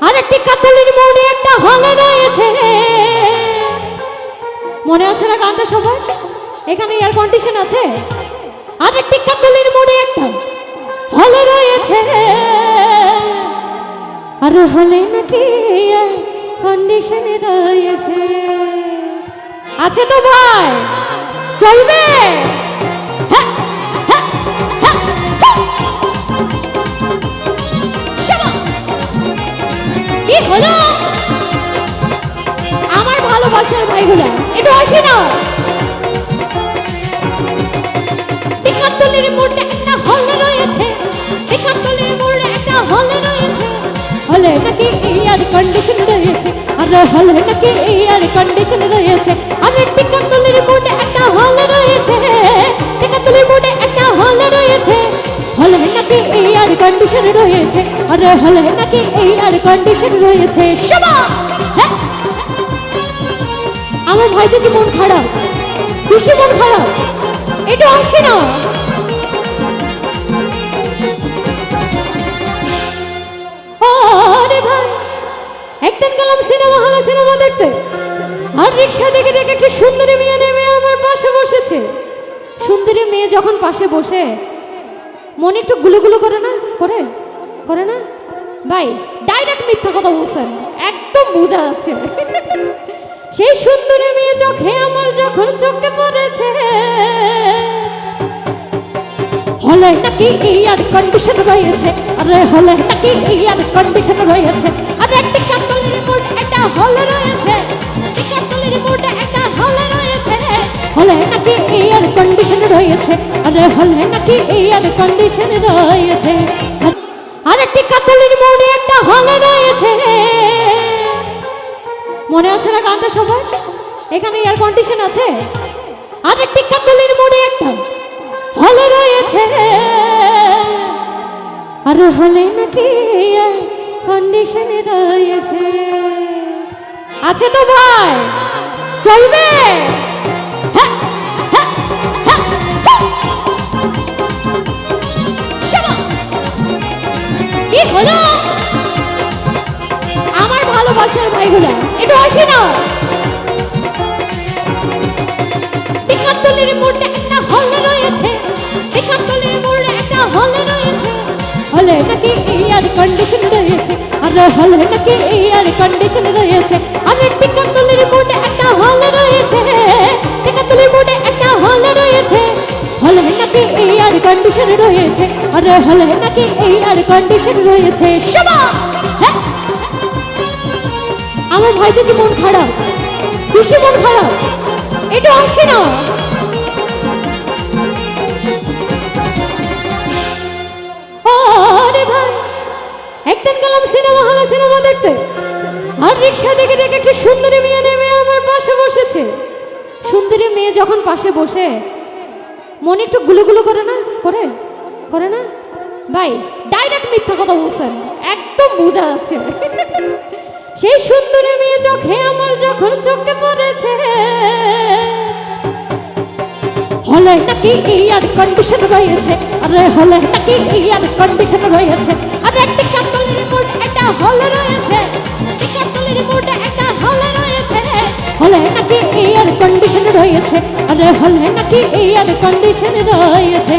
আর একটি কাতলির মোড়ে একটা হলে রয়েছে। মনে আছে না গানটা সবার? এখানে এয়ার কন্ডিশন আছে? আর একটি কাতলির মোড়ে একটা হলে রয়েছে। আর হলে নাকি কন্ডিশনে রয়েছে। আছে তো ভাই, চলবে? কি হলো। আমার ভালোবাসার ভাইগুলা। একটু আসে না টিকাতলের মোড়ে একটা হল রয়েছে। টিকাতলের মোড়ে একটা হল রয়েছে। হলে নাকি এয়ার কন্ডিশন রয়েছে? আর হলে নাকি এয়ার কন্ডিশন রয়েছে। আর টিকাতলের মোড়ে আর হলে নাকি এয়ার কন্ডিশন রয়েছে? হ্যাঁ? আমার ভাইদের কি মন খারাপ? খুশি মন খারাপ? একটু আসছে না। আরে একদিন গেলাম সিনেমা হলে সিনেমা দেখতে। আর রিক্সা দেখে দেখে একটি সুন্দরী মেয়ে নেমে আমার পাশে বসেছে। সুন্দরী মেয়ে যখন পাশে বসে, মনে একটু গুলো গুলো করে না? করে? করে না? ভাই ডাইরেক্ট মিথ্যা কথা বলছেন। একদম বোঝা যাচ্ছে। সেই সুন্দরী মেয়ে চোখে আমার যখন চোখে পড়েছে। হলে নাকি এয়ার কন্ডিশন রয়েছে? আরে হলে নাকি এয়ার কন্ডিশন রয়েছে? আর একটি কাতলের মোড একটা হল রয়েছে। একটি কাতলের মোড একটা হল রয়েছে। হলে নাকি এয়ার কন্ডিশন রয়েছে? আরে হলে নাকি এয়ার কন্ডিশন রয়েছে? রয়েছে। মনে আছে না গানটা সবার? এখানে এয়ার কন্ডিশন আছে? আর একটি মোড়ে একটা রয়েছে। আর হলে নাকি কন্ডিশনে রয়েছে। আছে তো ভাই। চলবে? হ্যাঁ, হ্যাঁ, হ্যাঁ, হলো? ভালোবাসার ভাইগুলা একটু আসে একটা হল রয়েছে। টিকাতলের মোড়ে একটা হল রয়েছে। হলে নাকি এয়ার আর হলে রয়েছে। আর হলে নাকি এয়ার আর কন্ডিশন রয়েছে। সবা হ্যাঁ আমার ভাইদের কি মন খারাপ? খুশি মন খারাপ? এটা আসছে না। একদিন গেলাম সিনেমা হলে সিনেমা দেখতে। আর রিক্সা দেখে দেখে একটি সুন্দরী মেয়ে নেমে আমার পাশে বসেছে। সুন্দরী মেয়ে যখন পাশে বসে, মনে একটু গুলো করে না? করে? করে না? ভাই ডাইরেক্ট মিথ্যা কথা বলছেন। একদম বোঝা যাচ্ছে। সেই সুন্দরী মেয়ে চোখে আমার যখন চোখে পড়েছে। হলে নাকি এয়ার কন্ডিশন রয়েছে? আরে হলে নাকি এয়ার কন্ডিশন রয়েছে? আরে একটি কাতলের মোড একটা হল রয়েছে। একটি মোড একটা হল রয়েছে। হলে নাকি এয়ার কন্ডিশন রয়েছে? আরে হলে নাকি এয়ার কন্ডিশন রয়েছে?